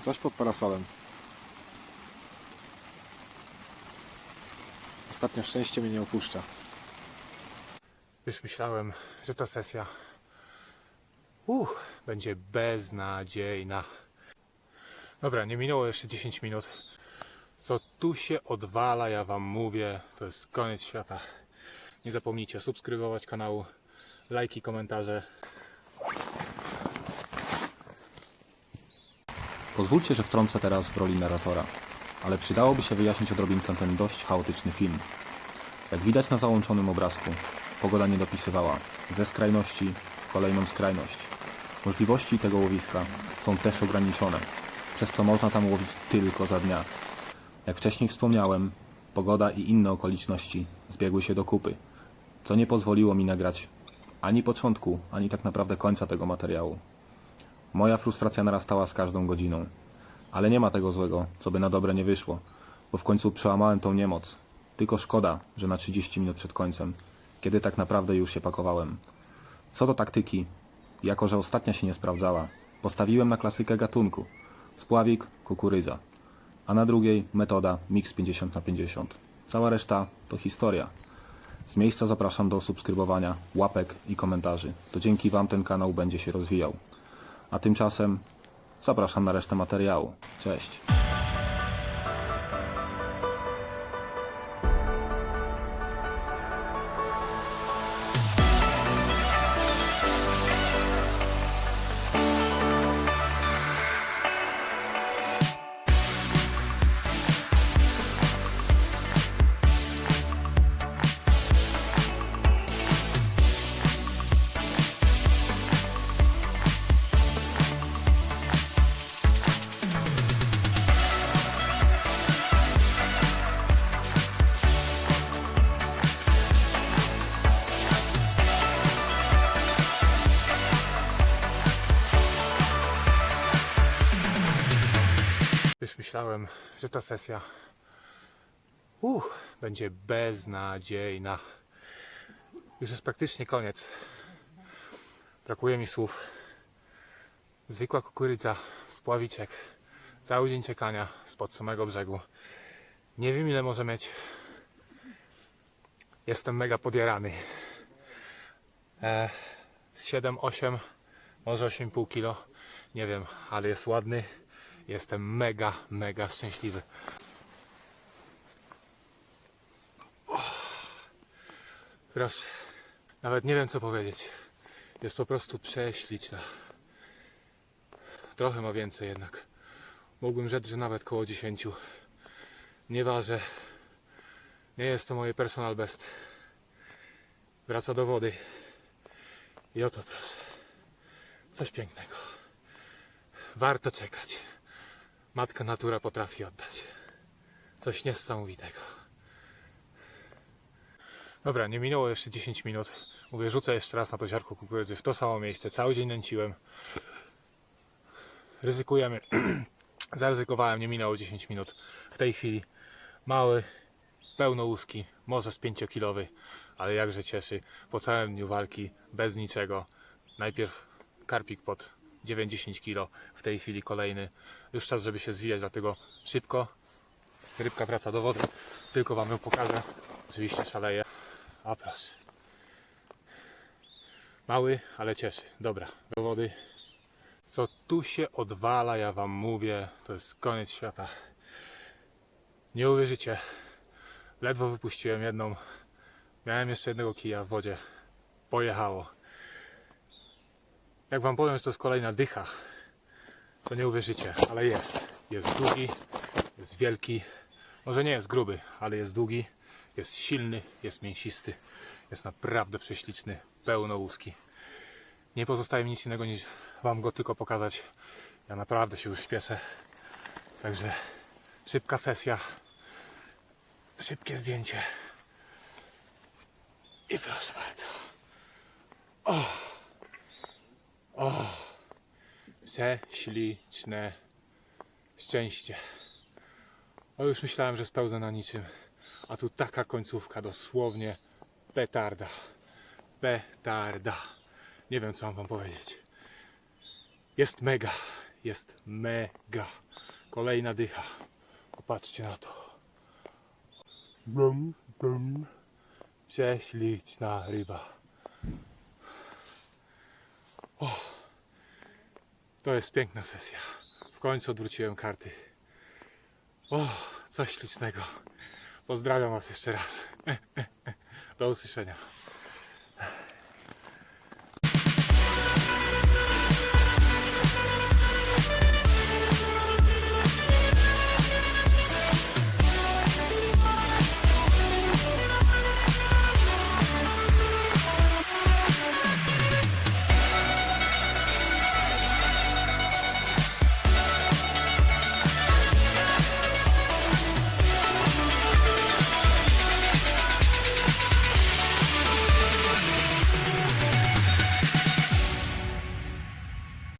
Coś pod parasolem. Ostatnio szczęście mnie nie opuszcza. Już myślałem, że ta sesja uh, będzie beznadziejna. Dobra, nie minęło jeszcze 10 minut. Co tu się odwala, ja wam mówię, to jest koniec świata. Nie zapomnijcie subskrybować kanału, lajki, komentarze. Pozwólcie, że wtrącę teraz w roli narratora, ale przydałoby się wyjaśnić odrobinkę ten dość chaotyczny film. Jak widać na załączonym obrazku, pogoda nie dopisywała ze skrajności w kolejną skrajność. Możliwości tego łowiska są też ograniczone, przez co można tam łowić tylko za dnia. Jak wcześniej wspomniałem, pogoda i inne okoliczności zbiegły się do kupy, co nie pozwoliło mi nagrać ani początku, ani tak naprawdę końca tego materiału. Moja frustracja narastała z każdą godziną. Ale nie ma tego złego, co by na dobre nie wyszło, bo w końcu przełamałem tą niemoc. Tylko szkoda, że na 30 minut przed końcem, kiedy tak naprawdę już się pakowałem. Co do taktyki, jako że ostatnia się nie sprawdzała, postawiłem na klasykę gatunku. Spławik, kukurydza. A na drugiej metoda mix 50 na 50. Cała reszta to historia. Z miejsca zapraszam do subskrybowania, łapek i komentarzy. To dzięki Wam ten kanał będzie się rozwijał. A tymczasem zapraszam na resztę materiału. Cześć. Już myślałem, że ta sesja uh, będzie beznadziejna. Już jest praktycznie koniec. Brakuje mi słów. Zwykła kukurydza, spławiczek, cały dzień czekania spod samego brzegu. Nie wiem ile może mieć. Jestem mega podjarany. E, z 7-8, może 8,5 kilo. Nie wiem, ale jest ładny. Jestem mega, mega szczęśliwy. Proszę, nawet nie wiem co powiedzieć. Jest po prostu prześliczna. Trochę ma więcej jednak. Mógłbym rzec, że nawet koło 10. Nie ważę. Nie jest to moje personal best. Wraca do wody. I oto proszę. Coś pięknego. Warto czekać. Matka natura potrafi oddać. Coś niesamowitego. Dobra, nie minęło jeszcze 10 minut. Mówię, rzucę jeszcze raz na to ziarko kukurydzy w to samo miejsce. Cały dzień nęciłem. Ryzykujemy. Zaryzykowałem, nie minęło 10 minut. W tej chwili mały, pełnołuski, może z 5-kilowy, ale jakże cieszy. Po całym dniu walki, bez niczego. Najpierw karpik pod 9-10 kilo, w tej chwili kolejny. Już czas, żeby się zwijać, dlatego szybko. Rybka wraca do wody. Tylko Wam ją pokażę. Oczywiście szaleje. A proszę. Mały, ale cieszy. Dobra, do wody. Co tu się odwala, ja Wam mówię, to jest koniec świata. Nie uwierzycie. Ledwo wypuściłem jedną. Miałem jeszcze jednego kija w wodzie. Pojechało. Jak wam powiem, że to jest kolejna dycha, to nie uwierzycie, ale jest. Jest długi, jest wielki. Może nie jest gruby, ale jest długi, jest silny, jest mięsisty, jest naprawdę prześliczny, pełnołuski. Nie pozostaje mi nic innego niż wam go tylko pokazać. Ja naprawdę się już śpieszę. Także szybka sesja, szybkie zdjęcie. I proszę bardzo. Prześliczne szczęście. O, już myślałem, że spełzę na niczym. A tu taka końcówka, dosłownie petarda. Petarda. Nie wiem, co mam wam powiedzieć. Jest mega. Jest mega. Kolejna dycha. Popatrzcie na to. Bum, bum. Prześliczna ryba. O, to jest piękna sesja. W końcu odwróciłem karty. O, coś ślicznego. Pozdrawiam Was jeszcze raz. Do usłyszenia.